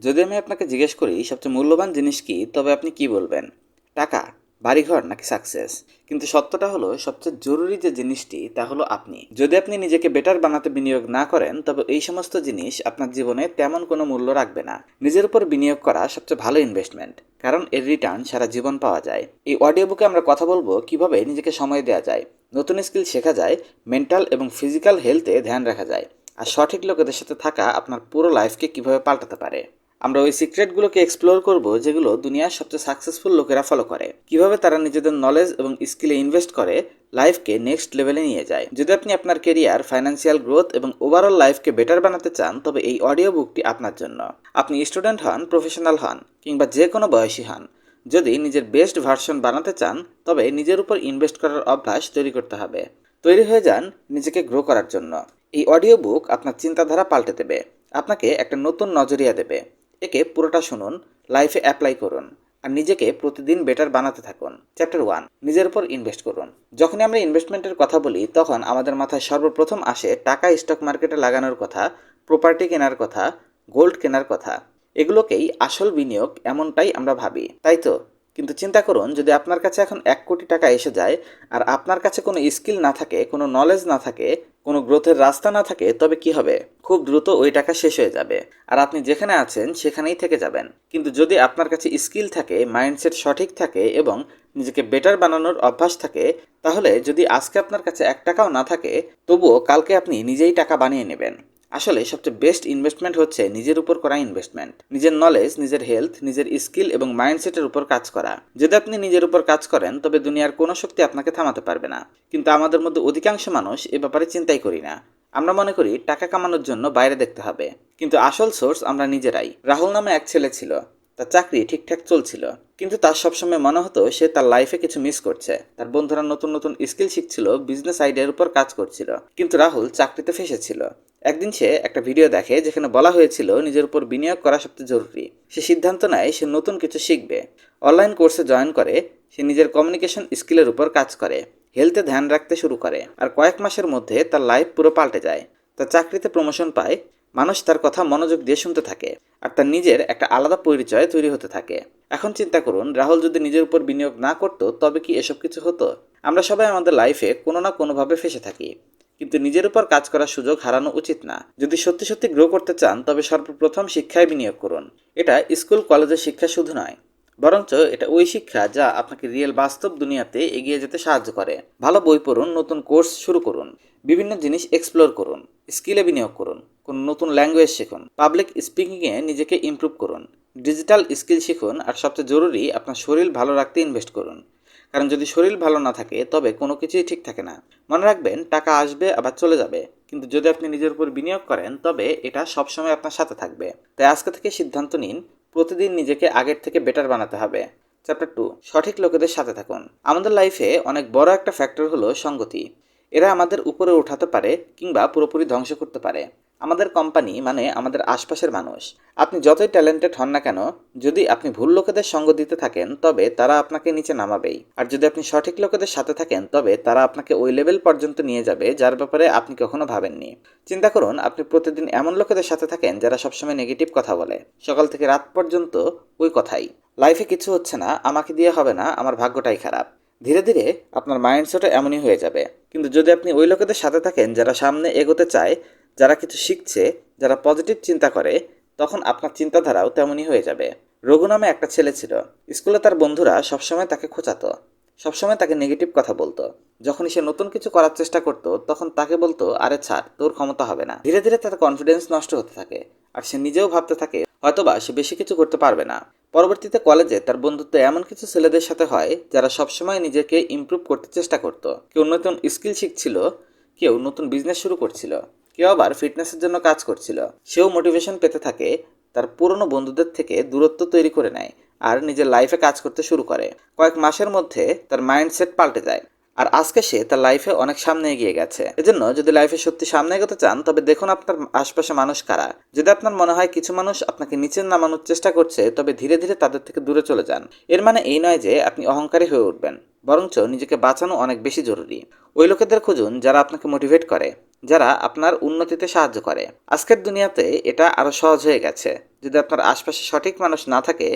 যদি আমি আপনাকে জিজ্ঞেস করি, সবচেয়ে মূল্যবান জিনিস কি, তবে আপনি কি বলবেন? টাকা, বাড়িঘর নাকি সাকসেস কিন্তু সত্যটা হলো, সবচেয়ে জরুরি যে জিনিসটি, তা হলো আপনি। যদি আপনি নিজেকে বেটার বানাতে বিনিয়োগ না করেন, তবে এই সমস্ত জিনিস আপনার জীবনে তেমন কোনো মূল্য রাখবে না। নিজের উপর বিনিয়োগ করা সবচেয়ে ভালো ইনভেস্টমেন্ট কারণ এর রিটার্ন সারা জীবন পাওয়া যায়। এই অডিও বুকে আমরা কথা বলব কীভাবে নিজেকে সময় দেওয়া যায়, নতুন স্কিল শেখা যায় মেন্টাল এবং ফিজিক্যাল হেলথে ধ্যান রাখা যায়, আর সঠিক লোকেদের সাথে থাকা আপনার পুরো লাইফকে কীভাবে পাল্টাতে পারে। আমরা ওই সিক্রেটগুলোকে এক্সপ্লোর করব যেগুলো দুনিয়ার সবচেয়ে সাকসেসফুল লোকেরা ফলো করে। কীভাবে তারা নিজেদের নলেজ এবং স্কিলে ইনভেস্ট করে লাইফকে নেক্সট লেভেলে নিয়ে যায়। যদি আপনি আপনার কেরিয়ার ফাইন্যান্সিয়াল গ্রোথ এবং ওভারঅল লাইফকে বেটার বানাতে চান, তবে এই অডিও বুকটি আপনার জন্য। আপনি স্টুডেন্ট হন প্রফেশনাল হন, কিংবা যে কোনো বয়সী হন। যদি নিজের বেস্ট ভার্সন বানাতে চান, তবে নিজের উপর ইনভেস্ট করার অভ্যাস তৈরি করতে হবে। তৈরি হয়ে যান নিজেকে গ্রো করার জন্য। এই অডিও বুক আপনার চিন্তাধারা পাল্টে দেবে। আপনাকে একটা নতুন নজরিয়া দেবে। একে পুরোটা শুনুন লাইফে অ্যাপ্লাই করুন, আর নিজেকে প্রতিদিন বেটার বানাতে থাকুন। চ্যাপ্টার ওয়ান নিজের উপর ইনভেস্ট করুন। যখনই আমরা ইনভেস্টমেন্টের কথা বলি, তখন আমাদের মাথায় সর্বপ্রথম আসে টাকা স্টক মার্কেটে লাগানোর কথা প্রপার্টি কেনার কথা গোল্ড কেনার কথা। এগুলোকেই আসল বিনিয়োগ এমনটাই আমরা ভাবি, তাই তো? কিন্তু চিন্তা করুন, যদি আপনার কাছে এখন এক কোটি টাকা এসে যায়, আর আপনার কাছে কোনো স্কিল না থাকে, কোনো নলেজ না থাকে কোনো গ্রোথের রাস্তা না থাকে, তবে কি হবে? খুব দ্রুত ওই টাকা শেষ হয়ে যাবে। আর আপনি যেখানে আছেন, সেখানেই থেকে যাবেন। কিন্তু যদি আপনার কাছে স্কিল থাকে, মাইন্ডসেট সঠিক থাকে এবং নিজেকে বেটার বানানোর অভ্যাস থাকে, তাহলে যদি আজকে আপনার কাছে এক টাকাও না থাকে, তবুও কালকে আপনি নিজেই টাকা বানিয়ে নেবেন। আসলে সবচেয়ে বেস্ট ইনভেস্টমেন্ট হচ্ছে নিজের উপর করা ইনভেস্টমেন্ট নিজের নলেজ নিজের হেলথ নিজের স্কিল এবং মাইন্ডসেটের উপর কাজ করা। যদি আপনি নিজের উপর কাজ করেন, তবে দুনিয়ার কোনো শক্তি আপনাকে থামাতে পারবে না। কিন্তু আমাদের মধ্যে অধিকাংশ মানুষ এ ব্যাপারে চিন্তাই করি না। আমরা মনে করি টাকা কামানোর জন্য বাইরে দেখতে হবে। কিন্তু আসল সোর্স আমরা নিজেরাই। রাহুল নামে এক ছেলে ছিল। তার চাকরি ঠিকঠাক চলছিল, কিন্তু তার সবসময় মনে হতো সে তার লাইফে কিছু মিস করছে। তার বন্ধুরা নতুন নতুন স্কিল শিখছিল বিজনেস আইডিয়ার উপর কাজ করছিল, কিন্তু রাহুল চাকরিতে ফেসেছিল। একদিন সে একটা ভিডিও দেখে যেখানে বলা হয়েছিল নিজের উপর বিনিয়োগ করা সবচেয়ে জরুরি। সে সিদ্ধান্ত নেয় সে নতুন কিছু শিখবে। অনলাইন কোর্সে জয়েন করে, সে নিজের কমিউনিকেশন স্কিলের উপর কাজ করে হেলথে ধ্যান রাখতে শুরু করে, আর কয়েক মাসের মধ্যে তার লাইফ পুরো পাল্টে যায়। তার চাকরিতে প্রমোশন পায় মানুষ তার কথা মনোযোগ দিয়ে শুনতে থাকে আর তার নিজের একটা আলাদা পরিচয় তৈরি হতে থাকে। এখন চিন্তা করুন, রাহুল যদি নিজের উপর বিনিয়োগ না করতো, তবে কি এসব কিছু হতো? আমরা সবাই আমাদের লাইফে কোনো না কোনোভাবে ফেসে থাকি। কিন্তু নিজের উপর কাজ করার সুযোগ হারানো উচিত না। যদি সত্যি সত্যি গ্রো করতে চান, তবে সর্বপ্রথম শিক্ষায় বিনিয়োগ করুন। এটা স্কুল কলেজের শিক্ষা শুধু নয়। বরঞ্চ এটা ওই শিক্ষা যা আপনাকে রিয়েল বাস্তব দুনিয়াতে এগিয়ে যেতে সাহায্য করে। ভালো বই পড়ুন, নতুন কোর্স শুরু করুন, বিভিন্ন জিনিস এক্সপ্লোর করুন স্কিলে বিনিয়োগ করুন, কোন নতুন ল্যাঙ্গুয়েজ শিখুন পাবলিক স্পিকিংয়ে নিজেকে ইমপ্রুভ করুন ডিজিটাল স্কিল শিখুন, আর সবচেয়ে জরুরি আপনার শরীর ভালো রাখতে ইনভেস্ট করুন। কারণ যদি শরীর ভালো না থাকে, তবে কোনো কিছুই ঠিক থাকে না। মনে রাখবেন, টাকা আসবে, আবার চলে যাবে। কিন্তু যদি আপনি নিজের উপর বিনিয়োগ করেন, তবে এটা সবসময় আপনার সাথে থাকবে। তাই আজকে থেকে সিদ্ধান্ত নিন প্রতিদিন নিজেকে আগের থেকে বেটার বানাতে হবে। চ্যাপ্টার টু সঠিক লোকেদের সাথে থাকুন। আমাদের লাইফে অনেক বড় একটা ফ্যাক্টর হলো সঙ্গতি। এরা আমাদের উপরে উঠাতে পারে কিংবা পুরোপুরি ধ্বংস করতে পারে। আমাদের কোম্পানি মানে আমাদের আশপাশের মানুষ, আপনি যতই ট্যালেন্টেড হন না কেন, যদি আপনি ভুল লোকেদের সঙ্গ দিতে থাকেন, তবে তারা আপনাকে নিচে নামাবেই। আর যদি আপনি সঠিক লোকেদের সাথে থাকেন, তবে তারা আপনাকে ওই লেভেল পর্যন্ত নিয়ে যাবে, যার ব্যাপারে আপনি কখনো ভাবেননি। চিন্তা করুন, আপনি প্রতিদিন এমন লোকেদের সাথে থাকেন, যারা সবসময় নেগেটিভ কথা বলে। সকাল থেকে রাত পর্যন্ত ওই কথাই। লাইফে কিছু হচ্ছে না, আমাকে দিয়ে হবে না, আমার ভাগ্যটাই খারাপ। ধীরে ধীরে আপনার মাইন্ডসেটও এমনই হয়ে যাবে। কিন্তু যদি আপনি ওই লোকেদের সাথে থাকেন, যারা সামনে এগোতে চায় যারা কিছু শিখছে, যারা পজিটিভ চিন্তা করে, তখন আপনার চিন্তাধারাও তেমনই হয়ে যাবে। রঘু নামে একটা ছেলে ছিল। স্কুলে তার বন্ধুরা সবসময় তাকে খোঁচাতো। সবসময় তাকে নেগেটিভ কথা বলতো। যখনই সে নতুন কিছু করার চেষ্টা করত, তখন তাকে বলতো, আরে ছাড়, তোর ক্ষমতা হবে না। ধীরে ধীরে তার কনফিডেন্স নষ্ট হতে থাকে। আর সে নিজেও ভাবতে থাকে, হয়তোবা সে বেশি কিছু করতে পারবে না। পরবর্তীতে কলেজে তার বন্ধুত্ব এমন কিছু ছেলেদের সাথে হয়, যারা সবসময় নিজেকে ইমপ্রুভ করতে চেষ্টা করত। কেউ নতুন স্কিল শিখছিল, কেউ নতুন বিজনেস শুরু করছিল। কেউ আবার ফিটনেসের জন্য কাজ করছিল। সেও মোটিভেশন পেতে থাকে, তার পুরনো বন্ধুদের থেকে দূরত্ব তৈরি করে নেয় আর নিজের লাইফে কাজ করতে শুরু করে। কয়েক মাসের মধ্যে তার মাইন্ডসেট পাল্টে যায়। আর আজকে সে তার লাইফে অনেক সামনে এগিয়ে গেছে। এজন্য যদি লাইফে সত্যি সামনে এগোতে চান, তবে দেখুন আপনার আশপাশে মানুষ কারা। যদি আপনার মনে হয় কিছু মানুষ আপনাকে নিচে নামানোর চেষ্টা করছে, তবে ধীরে ধীরে তাদের থেকে দূরে চলে যান। এর মানে এই নয় যে আপনি অহংকারী হয়ে উঠবেন, বরঞ্চ নিজেকে বাঁচানো অনেক বেশি জরুরি। ওই লোকেদের খুঁজুন যারা আপনাকে মোটিভেট করে, যারা আপনার উন্নতিতে সাহায্য করে। আজকের দুনিয়াতে এটা আরও সহজ হয়ে গেছে। যদি আপনার আশপাশে সঠিক মানুষ না থাকে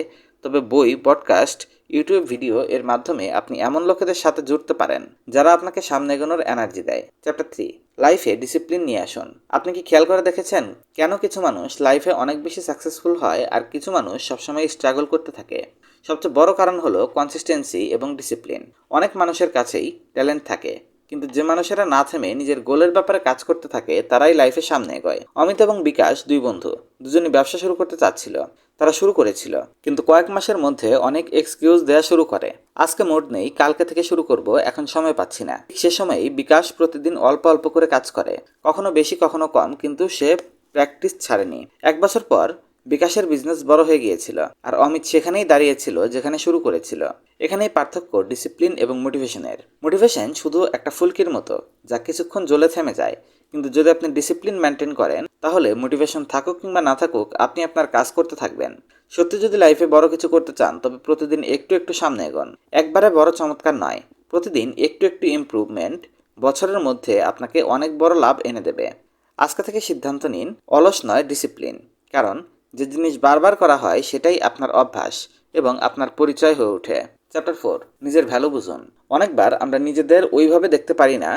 তবে বই পডকাস্ট ইউটিউব ভিডিও এর মাধ্যমে আপনি এমন লোকেদের সাথে জুড়তে পারেন, যারা আপনাকে সামনে এগোনোর এনার্জি দেয়। চ্যাপ্টার থ্রি লাইফে ডিসিপ্লিন নিয়ে আসুন। আপনি কি খেয়াল করে দেখেছেন? কেন কিছু মানুষ লাইফে অনেক বেশি সাকসেসফুল হয় আর কিছু মানুষ সবসময় স্ট্রাগল করতে থাকে? সবচেয়ে বড় কারণ হলো কনসিস্টেন্সি এবং ডিসিপ্লিন অনেক মানুষের কাছেই ট্যালেন্ট থাকে, কিন্তু যে মানুষেরা না থেমে নিজের গোলের ব্যাপারে কাজ করতে থাকে, তারাই লাইফে সামনে এগোয়। অমিত এবং বিকাশ দুই বন্ধু, দুজনই ব্যবসা শুরু করতে চাচ্ছিল। তারা শুরু করেছিল। কিন্তু কয়েক মাসের মধ্যে অনেক এক্সকিউজ দেওয়া শুরু করে। আজকে মোট নেই, কালকে থেকে শুরু করব, এখন সময় পাচ্ছি না। সে সময়ই বিকাশ প্রতিদিন অল্প অল্প করে কাজ করে। কখনো বেশি, কখনো কম, কিন্তু সে প্র্যাকটিস ছাড়েনি। এক বছর পর বিকাশের বিজনেস বড় হয়ে গিয়েছিল। আর অমিত সেখানেই দাঁড়িয়েছিল, যেখানে শুরু করেছিল। এখানেই পার্থক্য ডিসিপ্লিন এবং মোটিভেশনের মোটিভেশন শুধু একটা ফুলকির মতো, যা কিছুক্ষণ জ্বলে থেমে যায়। কিন্তু যদি আপনি ডিসিপ্লিন মেনটেন করেন, তাহলে মোটিভেশন থাকুক কিংবা না থাকুক, আপনি আপনার কাজ করতে থাকবেন। সত্যি যদি লাইফে বড় কিছু করতে চান, তবে প্রতিদিন একটু একটু সামনে এগোন। একবারে বড় চমৎকার নয়। প্রতিদিন একটু একটু ইমপ্রুভমেন্ট বছরের মধ্যে আপনাকে অনেক বড় লাভ এনে দেবে। আজকে থেকে সিদ্ধান্ত নিন, অলস নয় ডিসিপ্লিন কারণ, যে জিনিস বারবার করা হয়, সেটাই আপনার অভ্যাস এবং আপনার পরিচয় হয়ে ওঠে। চ্যাপ্টার ফোর নিজের ভ্যালু বুঝুন। অনেকবার আমরা নিজেদের ওইভাবে দেখতে পারি না,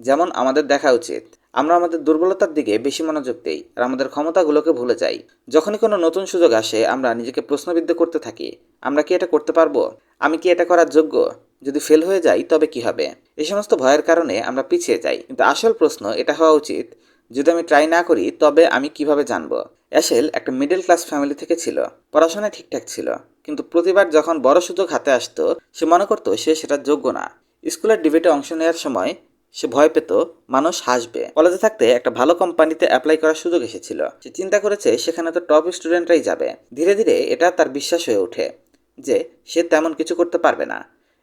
যেমন আমাদের দেখা উচিত। আমরা আমাদের দুর্বলতার দিকে বেশি মনোযোগ দিই আর আমাদের ক্ষমতাগুলোকে ভুলে যাই। যখনই কোনো নতুন সুযোগ আসে, আমরা নিজেকে প্রশ্নবিদ্ধ করতে থাকি। আমরা কি এটা করতে পারব? আমি কি এটা করার যোগ্য? যদি ফেল হয়ে যাই, তবে কি হবে? এই সমস্ত ভয়ের কারণে আমরা পিছিয়ে যাই। কিন্তু আসল প্রশ্ন এটা হওয়া উচিত, যদি আমি ট্রাই না করি, তবে আমি কীভাবে জানব? অ্যাশেল একটা মিডল ক্লাস ফ্যামিলি থেকে ছিল। পড়াশোনায় ঠিকঠাক ছিল। কিন্তু প্রতিবার যখন বড় সুযোগ হাতে আসতো, সে মনে করতো সে সেটার যোগ্য না। স্কুলের ডিবেটে অংশ নেওয়ার সময় সে ভয় পেত, মানুষ হাসবে। কলেজে থাকতে একটা ভালো কোম্পানিতে অ্যাপ্লাই করার সুযোগ এসেছিল। সে চিন্তা করেছে, সেখানে তো টপ স্টুডেন্টরাই যাবে। ধীরে ধীরে এটা তার বিশ্বাস হয়ে ওঠে যে, সে তেমন কিছু করতে পারবে না।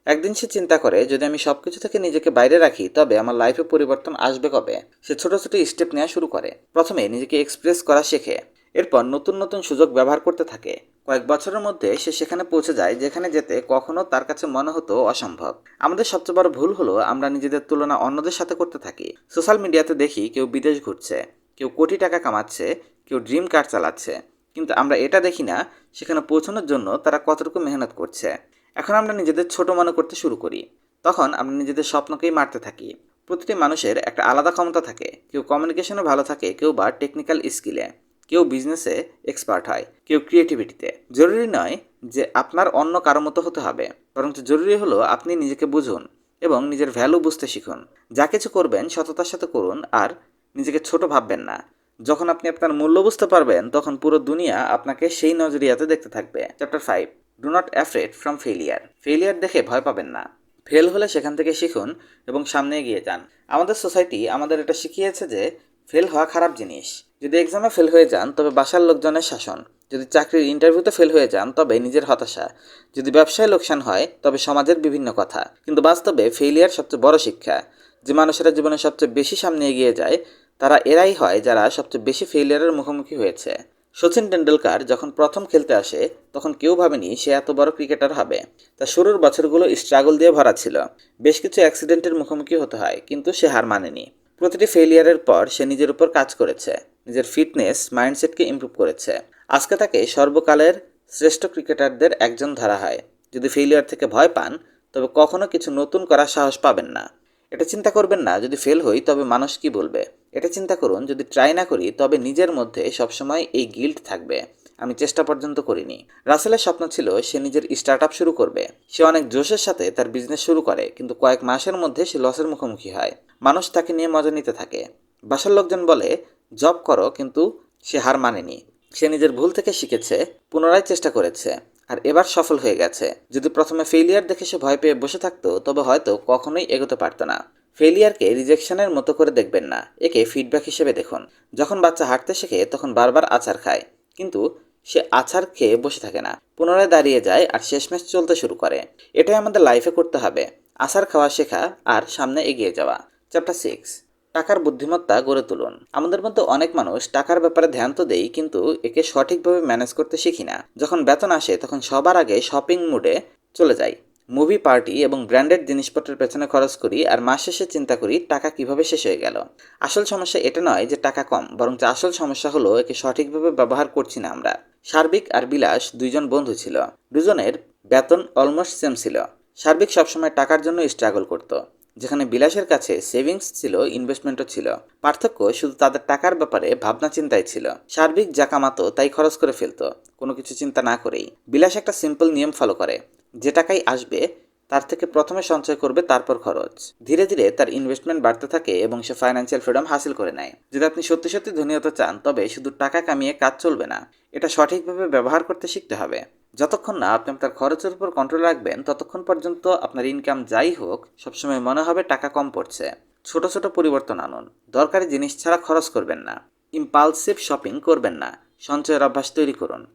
একদিন সে চিন্তা করে, যদি আমি সব কিছু থেকে নিজেকে বাইরে রাখি, তবে আমার লাইফে পরিবর্তন আসবে কবে? সে ছোট ছোট স্টেপ নেওয়া শুরু করে। প্রথমে নিজেকে এক্সপ্রেস করা শেখে। এরপর নতুন নতুন সুযোগ ব্যবহার করতে থাকে। কয়েক বছরের মধ্যে সে সেখানে পৌঁছে যায়, যেখানে যেতে কখনো তার কাছে মনে হতো অসম্ভব। আমাদের সবচেয়ে বড় ভুল হলো আমরা নিজেদের তুলনা অন্যদের সাথে করতে থাকি। সোশ্যাল মিডিয়াতে দেখি কেউ বিদেশ ঘুরছে, কেউ কোটি টাকা কামাচ্ছে, কেউ ড্রিম কার চালাচ্ছে। কিন্তু আমরা এটা দেখি না, সেখানে পৌঁছানোর জন্য তারা কতটুকু মেহনত করছে। এখন আমরা নিজেদের ছোট মনে করতে শুরু করি। তখন আমরা নিজেদের স্বপ্নকেই মারতে থাকি। প্রতিটি মানুষের একটা আলাদা ক্ষমতা থাকে। কেউ কমিউনিকেশনে ভালো থাকে, কেউ বা টেকনিক্যাল স্কিলে। কেউ বিজনেসে এক্সপার্ট হয়, কেউ ক্রিয়েটিভিটিতে জরুরি নয় যে আপনার অন্য কারও মতো হতে হবে। বরঞ্চ জরুরি হলো আপনি নিজেকে বুঝুন এবং নিজের ভ্যালু বুঝতে শিখুন। যা কিছু করবেন সততার সাথে করুন আর নিজেকে ছোট ভাববেন না। যখন আপনি আপনার মূল্য বুঝতে পারবেন, তখন পুরো দুনিয়া আপনাকে সেই নজরিয়াতে দেখতে থাকবে। Chapter five do not afraid from failure failure দেখে ভয় পাবেন না। ফেল হলে সেখান থেকে শিখুন এবং সামনে এগিয়ে যান। আমাদের সোসাইটি আমাদের এটা শিখিয়েছে যে ফেল হওয়া খারাপ জিনিস। যদি এক্সামে ফেল হয়ে যান, তবে বাসার লোকজনের শাসন। যদি চাকরির ইন্টারভিউতে ফেল হয়ে যান, তবে নিজের হতাশা। যদি ব্যবসায় লোকসান হয়, তবে সমাজের বিভিন্ন কথা। কিন্তু বাস্তবে ফেলিয়ার সবচেয়ে বড় শিক্ষা। যে মানুষেরা জীবনে সবচেয়ে বেশি সামনে এগিয়ে যায়, তারা এরাই হয় যারা সবচেয়ে বেশি ফেলিয়ারের মুখোমুখি হয়েছে। সচিন টেন্ডুলকার যখন প্রথম খেলতে আসে, তখন কেউ ভাবেনি সে এত বড় ক্রিকেটার হবে। তার শুরুর বছরগুলো স্ট্রাগল দিয়ে ভরা ছিল। বেশ কিছু অ্যাক্সিডেন্টের মুখোমুখি হতে হয়, কিন্তু সে হার মানেনি। প্রতিটি ফেলিয়ারের পর সে নিজের উপর কাজ করেছে। নিজের ফিটনেস মাইন্ডসেটকে ইমপ্রুভ করেছে। আজকে তাকে সর্বকালের শ্রেষ্ঠ ক্রিকেটারদের একজন ধরা হয়। যদি ফেলিয়ার থেকে ভয় পান, তবে কখনো কিছু নতুন করার সাহস পাবেন না। এটা চিন্তা করবেন না, যদি ফেল হই, তবে মানুষ কি বলবে? এটা চিন্তা করুন, যদি ট্রাই না করি, তবে নিজের মধ্যে সবসময় এই গিল্ট থাকবে। আমি চেষ্টা পর্যন্ত করিনি। রাসেলের স্বপ্ন ছিল, সে নিজের স্টার্ট আপ শুরু করবে। সে অনেক জোশের সাথে তার বিজনেস শুরু করে, কিন্তু কয়েক মাসের মধ্যে সে লসের মুখোমুখি হয়। মানুষ তাকে নিয়ে মজা নিতে থাকে। বাসার লোকজন বলে জব করো, কিন্তু সে হার মানেনি। সে নিজের ভুল থেকে শিখেছে, পুনরায় চেষ্টা করেছে, আর এবার সফল হয়ে গেছে। যদি প্রথমে ফেলিয়ার দেখে সে ভয় পেয়ে বসে থাকতো, তবে হয়তো কখনোই এগোতে পারতো না। ফেলিয়ারকে রিজেকশনের মতো করে দেখবেন না, একে ফিডব্যাক হিসেবে দেখুন। যখন বাচ্চা হাঁটতে শেখে, তখন বারবার আচার খায়, কিন্তু সে আছাড় খেয়ে বসে থাকে না। পুনরায় দাঁড়িয়ে যায় আর শেষমেশ চলতে শুরু করে। এটাই আমাদের লাইফে করতে হবে। আসার খাওয়া শেখা আর সামনে এগিয়ে যাওয়া। চ্যাপ্টার সিক্স টাকার বুদ্ধিমত্তা গড়ে তুলুন। আমাদের মধ্যে অনেক মানুষ টাকার ব্যাপারে ধ্যান তো দেই, কিন্তু একে সঠিকভাবে ম্যানেজ করতে শিখি না। যখন বেতন আসে, তখন সবার আগে শপিং মুডে চলে যাই। মুভি পার্টি এবং ব্র্যান্ডেড জিনিসপত্রের পেছনে খরচ করি আর মাস শেষে চিন্তা করি টাকা কীভাবে শেষ হয়ে গেল। আসল সমস্যা এটা নয় যে টাকা কম, বরং আসল সমস্যা হলো একে সঠিকভাবে ব্যবহার করছি না আমরা। সার্বিক আর বিলাস দুইজন বন্ধু ছিল। দুজনের বেতন অলমোস্ট সেম ছিল। সার্বিক সবসময় টাকার জন্য স্ট্রাগল করতো। যেখানে বিলাসের কাছে সেভিংস ছিল ইনভেস্টমেন্টও ছিল। পার্থক্য শুধু তাদের টাকার ব্যাপারে ভাবনা চিন্তাই ছিল। সার্বিক যা কামাতো তাই খরচ করে ফেলতো। কোনো কিছু চিন্তা না করেই। বিলাস একটা সিম্পল নিয়ম ফলো করে। যে টাকাই আসবে তার থেকে প্রথমে সঞ্চয় করবে তারপর খরচ। ধীরে ধীরে তার ইনভেস্টমেন্ট বাড়তে থাকে এবং সে ফাইন্যান্সিয়াল ফ্রিডম হাসিল করে নেয়। যদি আপনি সত্যি সত্যি ধনী হতে চান, তবে শুধু টাকা কামিয়ে কাজ চলবে না। এটা সঠিকভাবে ব্যবহার করতে শিখতে হবে। যতক্ষণ না আপনি আপনার খরচের উপর কন্ট্রোল রাখবেন, ততক্ষণ পর্যন্ত আপনার ইনকাম যাই হোক, সবসময় মনে হবে টাকা কম পড়ছে। ছোট ছোট পরিবর্তন আনুন। দরকারি জিনিস ছাড়া খরচ করবেন না। ইম্পালসিভ শপিং করবেন না। সঞ্চয়ের অভ্যাস তৈরি করুন।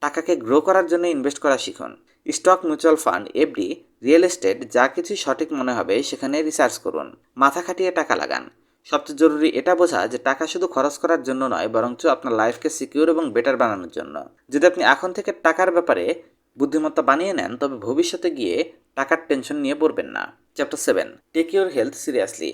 টাকাকে গ্রো করার জন্য ইনভেস্ট করা শিখুন। Stock mutual fund FD real estate যা কিছুই সঠিক মনে হবে সেখানে রিসার্চ করুন। মাথা খাটিয়ে টাকা লাগান। সবচেয়ে জরুরি এটা বোঝা যে টাকা শুধু খরচ করার জন্য নয়, বরঞ্চ আপনার লাইফকে সিকিউর এবং বেটার বানানোর জন্য। যদি আপনি এখন থেকে টাকার ব্যাপারে বুদ্ধিমত্তা বানিয়ে নেন, তবে ভবিষ্যতে গিয়ে টাকার টেনশন নিয়ে পড়বেন না। Chapter seven, take your health seriously.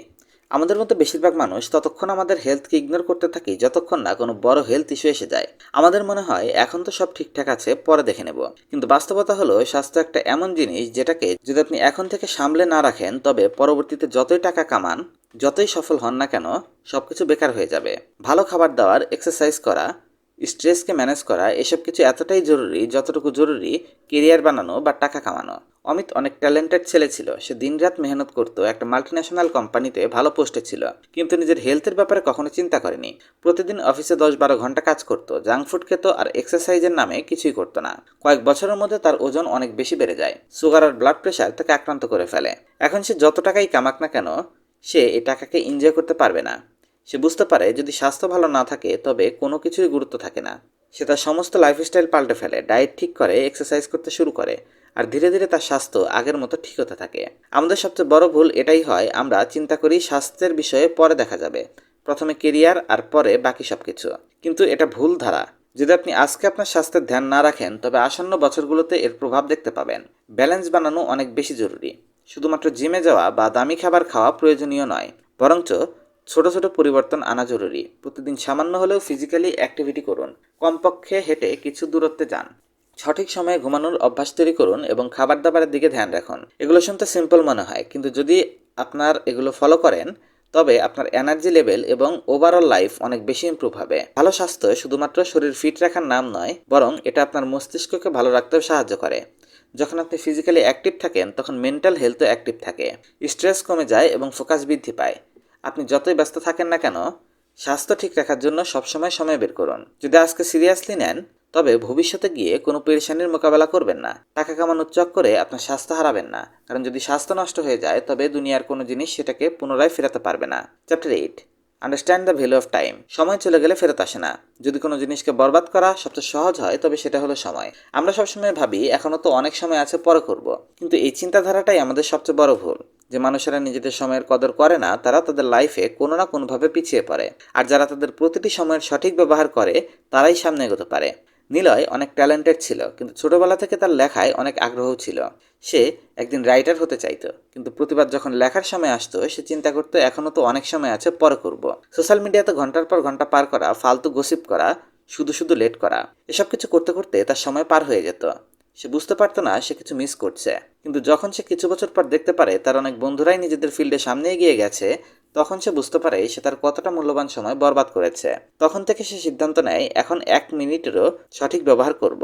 আমাদের মতো বেশিরভাগ মানুষ ততক্ষণ আমাদের হেলথকে ইগনোর করতে থাকি, যতক্ষণ না কোনো বড় হেলথ ইস্যু এসে যায়। আমাদের মনে হয় এখন তো সব ঠিকঠাক আছে, পরে দেখে নেব। কিন্তু বাস্তবতা হলো, স্বাস্থ্য একটা এমন জিনিস যেটাকে যদি আপনি এখন থেকে সামলে না রাখেন, তবে পরবর্তীতে যতই টাকা কামান, যতই সফল হন না কেন, সবকিছু বেকার হয়ে যাবে। ভালো খাবার দাবার এক্সারসাইজ করা স্ট্রেসকে ম্যানেজ করা, এসব কিছু এতটাই জরুরি যতটুকু জরুরি কেরিয়ার বানানো বা টাকা কামানো। অমিত অনেক ট্যালেন্টেড ছেলে ছিল। সে দিনরাত মেহনত করত, একটা মাল্টিন্যাশনাল কোম্পানিতে ভালো পোস্টে ছিল। কিন্তু নিজের হেলথের ব্যাপারে কখনো চিন্তা করেনি। প্রতিদিন অফিসে দশ বারো ঘণ্টা কাজ করত। জাঙ্ক ফুড খেত আর এক্সারসাইজের নামে কিছুই করতো না। কয়েক বছরের মধ্যে তার ওজন অনেক বেশি বেড়ে যায়। সুগার আর ব্লাড প্রেশার তাকে আক্রান্ত করে ফেলে। এখন সে যত টাকাই কামাক না কেন, সে এই টাকাকে এনজয় করতে পারবে না। সে বুঝতে পারে যদি স্বাস্থ্য ভালো না থাকে, তবে কোনো কিছুই গুরুত্ব থাকে না। সে তার সমস্ত লাইফস্টাইল পাল্টে ফেলে ডায়েট ঠিক করে এক্সারসাইজ করতে শুরু করে, আর ধীরে ধীরে তার স্বাস্থ্য আগের মতো ঠিক হতে থাকে। আমাদের সবচেয়ে বড় ভুল এটাই হয়, আমরা চিন্তা করি স্বাস্থ্যের বিষয়ে পরে দেখা যাবে, প্রথমে কেরিয়ার আর পরে বাকি সব কিছু কিন্তু এটা ভুল ধারা। যদি আপনি আজকে আপনার স্বাস্থ্যের ধ্যান না রাখেন, তবে আসন্ন বছরগুলোতে এর প্রভাব দেখতে পাবেন। ব্যালেন্স বানানো অনেক বেশি জরুরি। শুধুমাত্র জিমে যাওয়া বা দামি খাবার খাওয়া প্রয়োজনীয় নয়, বরঞ্চ ছোট ছোট পরিবর্তন আনা জরুরি। প্রতিদিন সামান্য হলেও ফিজিক্যালি অ্যাক্টিভিটি করুন। কমপক্ষে হেঁটে কিছু দূরত্বে যান। সঠিক সময়ে ঘুমানোর অভ্যাস তৈরি করুন এবং খাবার দাবারের দিকে ধ্যান রাখুন। এগুলো শুনতে সিম্পল মনে হয়, কিন্তু যদি আপনার এগুলো ফলো করেন, তবে আপনার এনার্জি লেভেল এবং ওভারঅল লাইফ অনেক বেশি ইম্প্রুভ হবে। ভালো স্বাস্থ্য শুধুমাত্র শরীর ফিট রাখার নাম নয়, বরং এটা আপনার মস্তিষ্ককে ভালো রাখতেও সাহায্য করে। যখন আপনি ফিজিক্যালি অ্যাক্টিভ থাকেন, তখন মেন্টাল হেলথও অ্যাক্টিভ থাকে। স্ট্রেস কমে যায় এবং ফোকাস বৃদ্ধি পায়। আপনি যতই ব্যস্ত থাকেন না কেন, স্বাস্থ্য ঠিক রাখার জন্য সবসময় সময় বের করুন। যদি আজকে সিরিয়াসলি নেন, তবে ভবিষ্যতে গিয়ে কোনো পেরেশানির মোকাবেলা করবেন না। টাকা কামানোর চক্করে আপনার স্বাস্থ্য হারাবেন না। কারণ যদি স্বাস্থ্য নষ্ট হয়ে যায়, তবে দুনিয়ার কোনো জিনিস সেটাকে পুনরায় ফেরাতে পারবে না। Chapter eight understand the value of time সময় চলে গেলে ফেরত আসে না। যদি কোনো জিনিসকে বরবাদ করা সবচেয়ে সহজ হয়, তবে সেটা হলো সময়। আমরা সবসময় ভাবি এখনও তো অনেক সময় আছে, পরে করব। কিন্তু এই চিন্তাধারাটাই আমাদের সবচেয়ে বড় ভুল। যে মানুষেরা নিজেদের সময়ের কদর করে না, তারা তাদের লাইফে কোনো না কোনোভাবে পিছিয়ে পড়ে। আর যারা তাদের প্রতিটি সময়ের সঠিক ব্যবহার করে, তারাই সামনে এগোতে পারে। নিলয় অনেক ট্যালেন্টেড ছিল, কিন্তু ছোটবেলা থেকে তার লেখায় অনেক আগ্রহ ছিল। সে একদিন রাইটার হতে চাইতো, কিন্তু প্রতিবাদ যখন লেখার সময় আসতো, সে চিন্তা করতো এখনও তো অনেক সময় আছে, পরে করব। সোশ্যাল মিডিয়াতে ঘণ্টার পর ঘণ্টা পার করা, ফালতু গসিপ করা, শুধু শুধু লেট করা, এসব কিছু করতে করতে তার সময় পার হয়ে যেত। সে বুঝতে পারতো না সে কিছু মিস করছে, কিন্তু যখন সে কিছু বছর পর দেখতে পারে, তার অনেক বন্ধুরাই নিজেদের ফিল্ডে সামনে এগিয়ে গেছে তখন সে বুঝতে পারে সে তার কতটা মূল্যবান সময় বরবাদ করেছে। তখন থেকে সে সিদ্ধান্ত নেয়, এখন এক মিনিটেরও সঠিক ব্যবহার করব।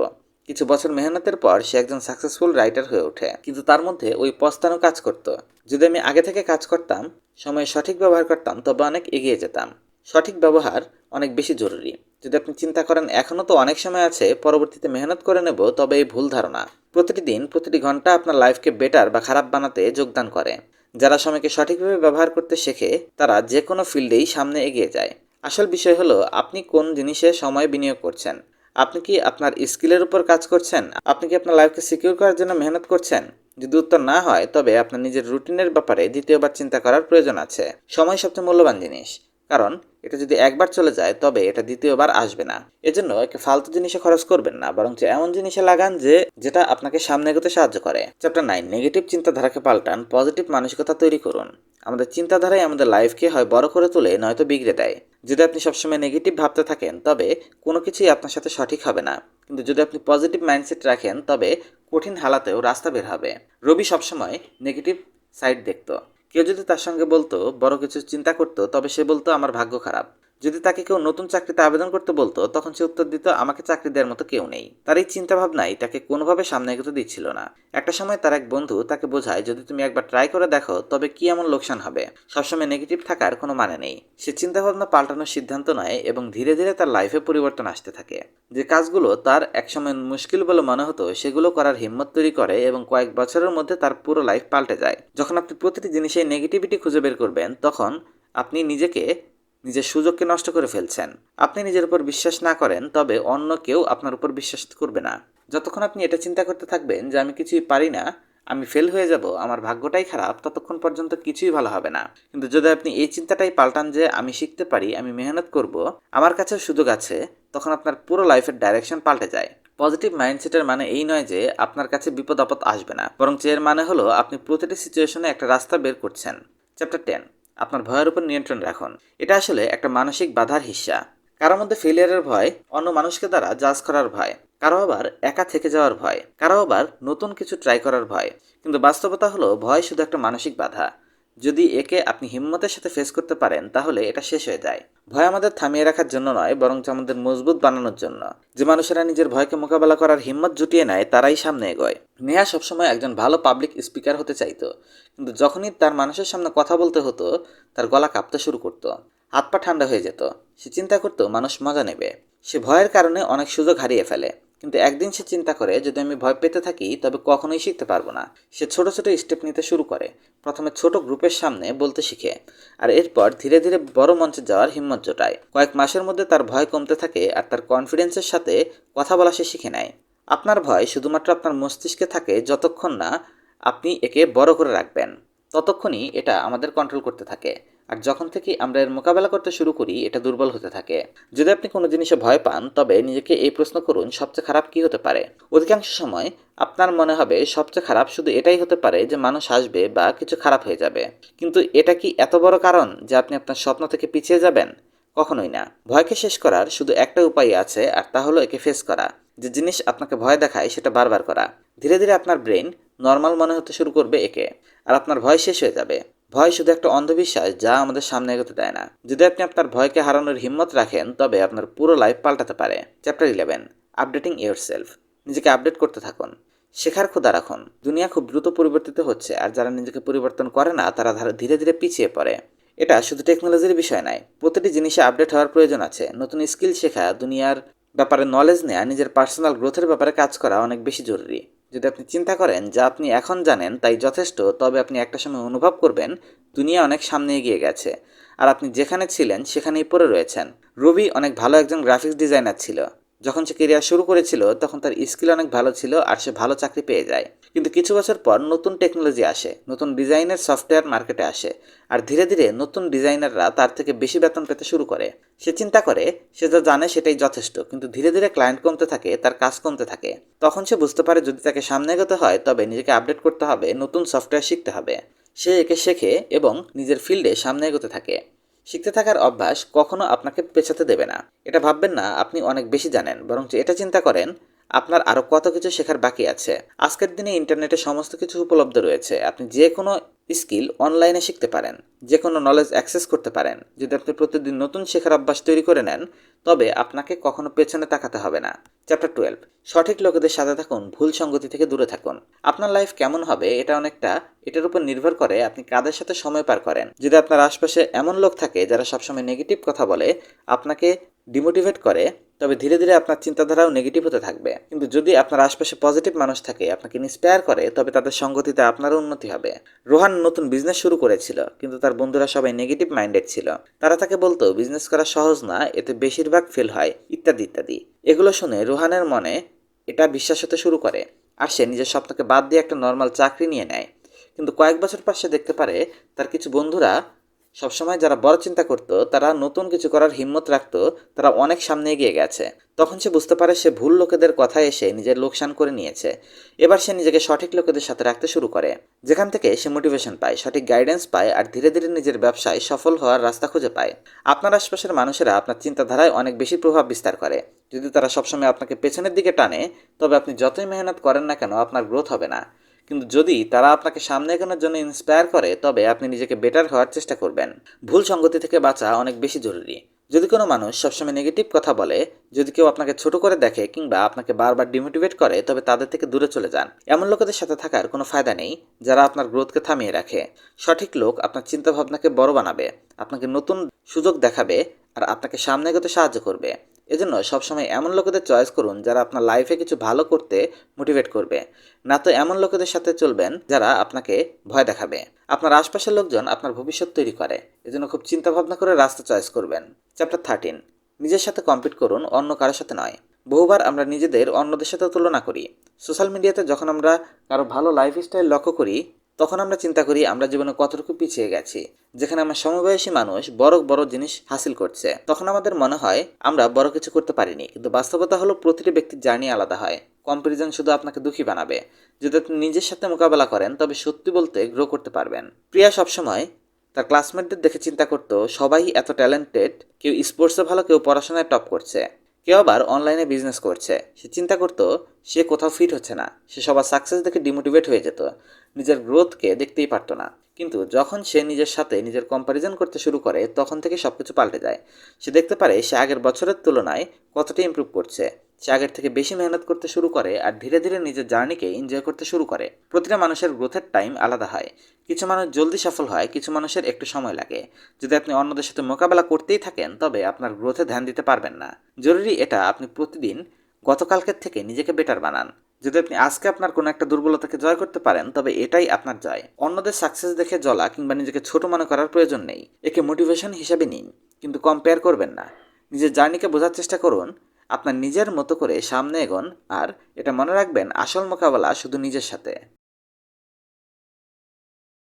কিছু বছর মেহনতের পর সে একজন সাকসেসফুল রাইটার হয়ে ওঠে, কিন্তু তার মধ্যে ওই পস্তানো কাজ করত। যদি আমি আগে থেকে কাজ করতাম, সময় সঠিক ব্যবহার করতাম, তবে অনেক এগিয়ে যেতাম। সঠিক ব্যবহার অনেক বেশি জরুরি। যদি আপনি চিন্তা করেন, এখনও তো অনেক সময় আছে, পরবর্তীতে মেহনত করে নেব, তবে এই ভুল ধারণা। প্রতিটি দিন, প্রতিটি ঘণ্টা আপনার লাইফকে বেটার বা খারাপ বানাতে যোগদান করে। যারা সময়কে সঠিকভাবে ব্যবহার করতে শেখে, তারা যে কোনো ফিল্ডেই সামনে এগিয়ে যায়। আসল বিষয় হলো, আপনি কোন জিনিসে সময় বিনিয়োগ করছেন? আপনি কি আপনার স্কিলের উপর কাজ করছেন? আপনি কি আপনার লাইফকে সিকিউর করার জন্য মেহনত করছেন? যদি উত্তর না হয়, তবে আপনার নিজের রুটিনের ব্যাপারে দ্বিতীয়বার চিন্তা করার প্রয়োজন আছে। সময় সবচেয়ে মূল্যবান জিনিস। কারণ এটা যদি একবার চলে যায়, তবে এটা দ্বিতীয়বার আসবে না। এজন্য একে ফালতু জিনিসে খরচ করবেন না বরং এমন জিনিসে লাগান যে, যেটা আপনাকে সামনে এগোতে সাহায্য করে। চ্যাপ্টার নাইন নেগেটিভ চিন্তাধারাকে পাল্টান পজিটিভ মানসিকতা তৈরি করুন। আমাদের চিন্তাধারাই আমাদের লাইফকে হয় বড় করে তোলে, নয়তো বিগড়ে দেয়। যদি আপনি সবসময় নেগেটিভ ভাবতে থাকেন, তবে কোনো কিছুই আপনার সাথে সঠিক হবে না। কিন্তু যদি আপনি পজিটিভ মাইন্ডসেট রাখেন, তবে কঠিন হালাতেও রাস্তা বের হবে। রবি সবসময় নেগেটিভ সাইড দেখতো। কেউ যদি তার সঙ্গে বলতো, বড় কিছু চিন্তা করতো, তবে সে বলতো, আমার ভাগ্য খারাপ। যদি তাকে কেউ নতুন চাকরিতে আবেদন করতে বলতো, তখন সে উত্তর দিত, আমাকে চাকরি দেওয়ার মতো কেউ নেই। তার এই চিন্তা ভাবনাই তাকে কোনোভাবে সামনে এগোতে দিচ্ছিল না। একটা সময় তার এক বন্ধু তাকে বোঝায়, যদি তুমি একবার ট্রাই করে দেখো, তবে কি এমন লোকসান হবে? সবসময় নেগেটিভ থাকার কোনো মানে নেই। সে চিন্তা ভাবনা পাল্টানোর সিদ্ধান্ত নেয় এবং ধীরে ধীরে তার লাইফে পরিবর্তন আসতে থাকে। যে কাজগুলো তার একসময় মুশকিল বলে মনে হতো, সেগুলো করার হিম্মত তৈরি করে এবং কয়েক বছরের মধ্যে তার পুরো লাইফ পাল্টে যায়। যখন আপনি প্রতিটি জিনিসে নেগেটিভিটি খুঁজে বের করবেন, তখন আপনি নিজেকে নিজের সুযোগকে নষ্ট করে ফেলছেন। আপনি নিজের উপর বিশ্বাস না করেন, তবে অন্য কেউ আপনার উপর বিশ্বাস করবে না। যতক্ষণ আপনি এটা চিন্তা করতে থাকবেন যে আমি কিছুই পারি না, আমি ফেল হয়ে যাব, আমার ভাগ্যটাই খারাপ, ততক্ষণ পর্যন্ত কিছুই ভালো হবে না। কিন্তু যদি আপনি এই চিন্তাটাই পাল্টান যে আমি শিখতে পারি, আমি মেহনত করব, আমার কাছে সুযোগ আছে, তখন আপনার পুরো লাইফের ডাইরেকশন পাল্টে যায়। পজিটিভ মাইন্ডসেটের মানে এই নয় যে আপনার কাছে বিপদ আপদ আসবে না, বরং এর মানে হলো আপনি প্রতিটি সিচুয়েশনে একটা রাস্তা বের করছেন। Chapter ten. আপনার ভয়ের উপর নিয়ন্ত্রণ রাখুন। এটা আসলে একটা মানসিক বাধার হিস্সা। কারও মধ্যে ফেলিয়ারের ভয়, অন্য মানুষকে দ্বারা জাজ করার ভয়, কারও আবার একা থেকে যাওয়ার ভয়, কারও আবার নতুন কিছু ট্রাই করার ভয়। কিন্তু বাস্তবতা হলো, ভয় শুধু একটা মানসিক বাধা। যদি একে আপনি হিম্মতের সাথে ফেস করতে পারেন, তাহলে এটা শেষ হয়ে যায়। ভয় আমাদের থামিয়ে রাখার জন্য নয়, বরঞ্চ আমাদের মজবুত বানানোর জন্য। যে মানুষেরা নিজের ভয়কে মোকাবেলা করার হিম্মত জুটিয়ে নেয়, তারাই সামনে এগোয়। নেহা সবসময় একজন ভালো পাবলিক স্পিকার হতে চাইতো। কিন্তু যখনই তার মানুষের সামনে কথা বলতে হতো, তার গলা কাঁপতে শুরু করতো। হাত পা ঠান্ডা হয়ে যেত। সে চিন্তা করতো, মানুষ মজা নেবে। সে ভয়ের কারণে অনেক সুযোগ হারিয়ে ফেলে। কিন্তু একদিন সে চিন্তা করে, যদি আমি ভয় পেতে থাকি, তবে কখনোই শিখতে পারব না। সে ছোট ছোট স্টেপ নিতে শুরু করে। প্রথমে ছোট গ্রুপের সামনে বলতে শিখে আর এরপর ধীরে ধীরে বড় মঞ্চে যাওয়ার হিম্মত জোটায়। কয়েক মাসের মধ্যে তার ভয় কমতে থাকে আর তার কনফিডেন্সের সাথে কথা বলা সে শিখে নেয়। আপনার ভয় শুধুমাত্র আপনার মস্তিষ্কে থাকে যতক্ষণ না আপনি একে বড় করে রাখবেন। ততক্ষণই এটা আমাদের কন্ট্রোল করতে থাকে। আর যখন থেকে আমরা এর মোকাবেলা করতে শুরু করি, এটা দুর্বল হতে থাকে। যদি আপনি কোনো জিনিসে ভয় পান, তবে নিজেকে এই প্রশ্ন করুন, সবচেয়ে খারাপ কি হতে পারে? অধিকাংশ সময় আপনার মনে হবে সবচেয়ে খারাপ শুধু এটাই হতে পারে যে মানুষ আসবে বা কিছু খারাপ হয়ে যাবে। কিন্তু এটা কি এত বড় কারণ যে আপনি আপনার স্বপ্ন থেকে পিছিয়ে যাবেন? কখনোই না। ভয়কে শেষ করার শুধু একটা উপায় আছে, আর তা হলো একে ফেস করা। যে জিনিস আপনাকে ভয় দেখায়, সেটা বারবার করা। ধীরে ধীরে আপনার ব্রেন নর্মাল মনে হতে শুরু করবে একে, আর আপনার ভয় শেষ হয়ে যাবে। ভয় শুধু একটা অন্ধবিশ্বাস যা আমাদের সামনে এগোতে দেয় না। যদি আপনি আপনার ভয়কে হারানোর হিম্মত রাখেন, তবে আপনার পুরো লাইফ পাল্টাতে পারে। Chapter eleven updating yourself নিজেকে আপডেট করতে থাকুন। শেখার ক্ষুদা রাখুন। দুনিয়া খুব দ্রুত পরিবর্তিত হচ্ছে, আর যারা নিজেকে পরিবর্তন করে না, তারা ধারা ধীরে ধীরে পিছিয়ে পড়ে। এটা শুধু টেকনোলজির বিষয় নয়, প্রতিটি জিনিসে আপডেট হওয়ার প্রয়োজন আছে। নতুন স্কিল শেখা, দুনিয়ার ব্যাপারে নলেজ নেওয়া নিজের পার্সোনাল গ্রোথের ব্যাপারে কাজ করা অনেক বেশি জরুরি। যদি আপনি চিন্তা করেন যা আপনি এখন জানেন তাই যথেষ্ট, তবে আপনি একটা সময় অনুভব করবেন দুনিয়া অনেক সামনে এগিয়ে গেছে। আর আপনি যেখানে ছিলেন সেখানেই পড়ে রয়েছেন। রবি অনেক ভালো একজন গ্রাফিক্স ডিজাইনার ছিল। যখন সে কেরিয়ার শুরু করেছিল, তখন তার স্কিল অনেক ভালো ছিল আর সে ভালো চাকরি পেয়ে যায়। কিন্তু কিছু বছর পর নতুন টেকনোলজি আসে, নতুন ডিজাইনের সফটওয়্যার মার্কেটে আসে আর ধীরে ধীরে নতুন ডিজাইনাররা তার থেকে বেশি বেতন পেতে শুরু করে। সে চিন্তা করে, সে যা জানে সেটাই যথেষ্ট, কিন্তু ধীরে ধীরে ক্লায়েন্ট কমতে থাকে, তার কাজ কমতে থাকে। তখন সে বুঝতে পারে যদি তাকে সামনে এগোতে হয়, তবে নিজেকে আপডেট করতে হবে, নতুন সফটওয়্যার শিখতে হবে। সে একে শেখে এবং নিজের ফিল্ডে সামনে এগোতে থাকে। শিখতে থাকার অভ্যাস কখনো আপনাকে পেছাতে দেবে না। এটা ভাববেন না, আপনি অনেক বেশি জানেন বরং এটা চিন্তা করেন, আপনার আরও কত কিছু শেখার বাকি আছে। আজকের দিনে ইন্টারনেটে সমস্ত কিছু উপলব্ধ রয়েছে, আপনি যে কোনো স্কিল অনলাইনে শিখতে পারেন, যে কোনো নলেজ অ্যাক্সেস করতে পারেন। যদি আপনি প্রতিদিন নতুন শেখার অভ্যাস তৈরি করে নেন তবে আপনাকে কখনো পেছনে তাকাতে হবে না। চ্যাপ্টার টুয়েলভ সঠিক লোকেদের সাথে থাকুন, ভুল সঙ্গতি থেকে দূরে থাকুন। আপনার লাইফ কেমন হবে এটা অনেকটা এটার উপর নির্ভর করে আপনি কাদের সাথে সময় পার করেন। যদি আপনার আশপাশে এমন লোক থাকে যারা সবসময় নেগেটিভ কথা বলে, আপনাকে ডিমোটিভেট করে, তবে ধীরে ধীরে আপনার চিন্তাধারাও নেগেটিভ হতে থাকবে। কিন্তু যদি আপনার আশপাশে পজিটিভ মানুষ থাকে, আপনাকে ইন্সপায়ার করে, তবে তাদের সঙ্গতিতে আপনারও উন্নতি হবে। রোহান নতুন বিজনেস শুরু করেছিল, কিন্তু তার বন্ধুরা সবাই নেগেটিভ মাইন্ডেড ছিল। তারা তাকে বলতো বিজনেস করা সহজ না, এতে বেশিরভাগ ফেল হয়, ইত্যাদি ইত্যাদি। এগুলো শুনে রোহানের মনে এটা বিশ্বাস হতে শুরু করে আর সে নিজের স্বপ্নকে বাদ দিয়ে একটা নর্মাল চাকরি নিয়ে নেয়। কিন্তু কয়েক বছর পর সে দেখতে পারে তার কিছু বন্ধুরা সবসময় যারা বড় চিন্তা করতো, তারা নতুন কিছু করার হিম্মত রাখত, তারা অনেক সামনে এগিয়ে গেছে। তখন সে বুঝতে পারে সে ভুল লোকেদের কথা এসে নিজের লোকসান করে নিয়েছে। এবার সে নিজেকে সঠিক লোকেদের সাথে রাখতে শুরু করে। যেখান থেকে সে মোটিভেশন পায়, সঠিক গাইডেন্স পায় আর ধীরে ধীরে নিজের ব্যবসায় সফল হওয়ার রাস্তা খুঁজে পায়। আপনার আশপাশের মানুষেরা আপনার চিন্তাধারায় অনেক বেশি প্রভাব বিস্তার করে। যদি তারা সবসময় আপনাকে পেছনের দিকে টানে, তবে আপনি যতই মেহনত করেন না কেন, আপনার গ্রোথ হবে না। কিন্তু যদি তারা আপনাকে সামনে এগোনোর জন্য ইন্সপায়ার করে, তবে আপনি নিজেকে বেটার হওয়ার চেষ্টা করবেন। ভুল সঙ্গতি থেকে বাঁচা অনেক বেশি জরুরি। যদি কোনো মানুষ সবসময় নেগেটিভ কথা বলে, যদি কেউ আপনাকে ছোট করে দেখে কিংবা আপনাকে বারবার ডিমোটিভেট করে, তবে তাদের থেকে দূরে চলে যান। এমন লোকেদের সাথে থাকার কোনো ফায়দা নেই, যারা আপনার গ্রোথকে থামিয়ে রাখে। সঠিক লোক আপনার চিন্তাভাবনাকে বড় বানাবে, আপনাকে নতুন সুযোগ দেখাবে, আর আপনাকে সামনে এগোতে সাহায্য করবে। এজন্য সবসময় এমন লোকেদের চয়েস করুন যারা আপনার লাইফে কিছু ভালো করতে মোটিভেট করবে। না তো এমন লোকেদের সাথে চলবেন যারা আপনাকে ভয় দেখাবে। আপনার আশপাশের লোকজন আপনার ভবিষ্যৎ তৈরি করে। এজন্য খুব চিন্তা ভাবনা করে রাস্তা চয়েস করবেন। চ্যাপ্টার থার্টিন নিজের সাথে কম্পিট করুন, অন্য কারোর সাথে নয়। বহুবার আমরা নিজেদের অন্যদের সাথে তুলনা করি। সোশ্যাল মিডিয়াতে যখন আমরা কারও ভালো লাইফস্টাইল লক্ষ্য করি তখন আমরা চিন্তা করি আমরা জীবনে কতটুকু পিছিয়ে গেছি, যেখানে আমার সমবয়সী মানুষ বড় বড় জিনিস হাসিল করছে। তখন আমাদের মনে হয় আমরা বড় কিছু করতে পারিনি, কিন্তু বাস্তবতা হলো প্রতিটি ব্যক্তির জার্নি আলাদা হয়। কম্পারিজন শুধু আপনাকে দুঃখী বানাবে। যদি আপনি নিজের সাথে মোকাবেলা করেন, তবে সত্যি বলতে গ্রো করতে পারবেন। প্রিয়া সবসময় তার ক্লাসমেটদের দেখে চিন্তা করতো, সবাই এত ট্যালেন্টেড কেউ স্পোর্টসে ভালো, কেউ পড়াশোনায় টপ করছে। কেউ আবার অনলাইনে বিজনেস করছে। সে চিন্তা করতো, সে কোথাও ফিট হচ্ছে না। সে সবার সাকসেস দেখে ডিমোটিভেট হয়ে যেত। নিজের গ্রোথকে দেখতেই পারতো না। কিন্তু যখন সে নিজের সাথে নিজের কম্প্যারিজন করতে শুরু করে, তখন থেকে সব কিছু পাল্টে যায়। সে দেখতে পারে সে আগের বছরের তুলনায় কতটা ইমপ্রুভ করছে। সে আগের থেকে বেশি মেহনত করতে শুরু করে আর ধীরে ধীরে নিজের জার্নিকে এনজয় করতে শুরু করে। প্রতিটা মানুষের গ্রোথের টাইম আলাদা হয়। কিছু মানুষ জলদি সফল হয়, কিছু মানুষের একটু সময় লাগে। যদি আপনি অন্যদের সাথে মোকাবেলা করতেই থাকেন, তবে আপনার গ্রোথে ধ্যান দিতে পারবেন না। জরুরি এটা আপনি প্রতিদিন গতকালকের থেকে নিজেকে বেটার বানান। যদি আপনি আজকে আপনার কোনো একটা দুর্বলতাকে জয় করতে পারেন, তবে এটাই আপনার জয়। অন্যদের সাকসেস দেখে জ্বলা কিংবা নিজেকে ছোট মনে করার প্রয়োজন নেই। একে মোটিভেশন হিসাবে নিন, কিন্তু কম্পেয়ার করবেন না। নিজের জার্নিকে বোঝার চেষ্টা করুন, আপনার নিজের মতো করে সামনে এগোন, আর এটা মনে রাখবেন, আসল মোকাবেলা শুধু নিজের সাথে।